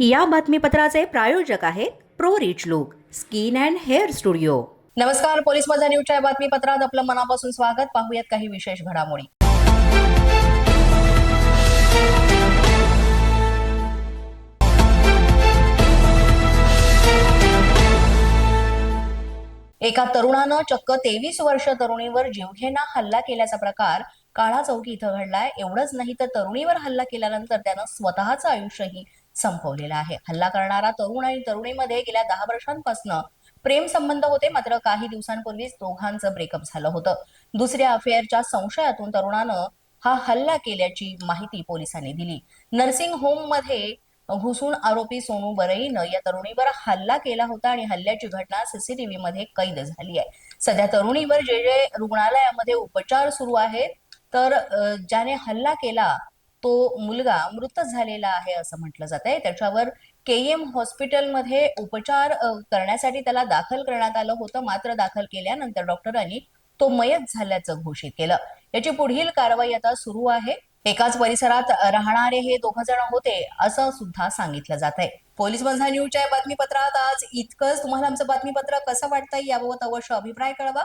या बातमीपत्राचे प्रायोजक आहेत pro rich look skin and hair studio. नमस्कार पोलीस माझा न्यूजच्या या बातमीपत्रात आपलं मनापासून स्वागत. पाहूयात काही विशेष घडामोडी. एका तरुणानं चक्क तेवीस वर्ष तरुणीवर जीवघेणा हल्ला केल्याचा प्रकार काळा चौकी इथं घडलाय. एवढंच नाही तर तरुणीवर हल्ला केल्यानंतर त्यानं स्वतःचं आयुष्यही संपवलेला आहे. हल्ला करणारा तरुण आणि तरुणीमध्ये गेल्या दहा वर्षांपासून प्रेम संबंध होते. मात्र काही दिवसांपूर्वीच दोघांचं ब्रेकअप झालं होतं. दुसऱ्या अफेअरच्या संशयातून तरुणानं हा हल्ला केल्याची माहिती पोलिसांनी दिली. नर्सिंग होममध्ये घुसून आरोपी सोनू बरईनं या तरुणीवर हल्ला केला होता आणि हल्ल्याची घटना सीसीटीव्ही मध्ये कैद झाली आहे. सध्या तरुणीवर जे जे रुग्णालयामध्ये उपचार सुरू आहेत तर ज्याने हल्ला केला तो मुलगा मृत झालेला आहे असं म्हटलं जात आहे. त्याच्यावर के एम हॉस्पिटलमध्ये उपचार करण्यासाठी त्याला दाखल करण्यात आलं होतं. मात्र दाखल केल्यानंतर डॉक्टरांनी तो मयत झाल्याचं घोषित केलं. याची पुढील कारवाई आता सुरू आहे. एकाच परिसरात राहणारे हे दोघ जण होते असं सुद्धा सांगितलं जात आहे. पोलीस बंधा न्यूजच्या बातमीपत्रात आज इतकंच. तुम्हाला आमचं बातमीपत्र कसं वाटतंय याबाबत अवश्य अभिप्राय कळवा.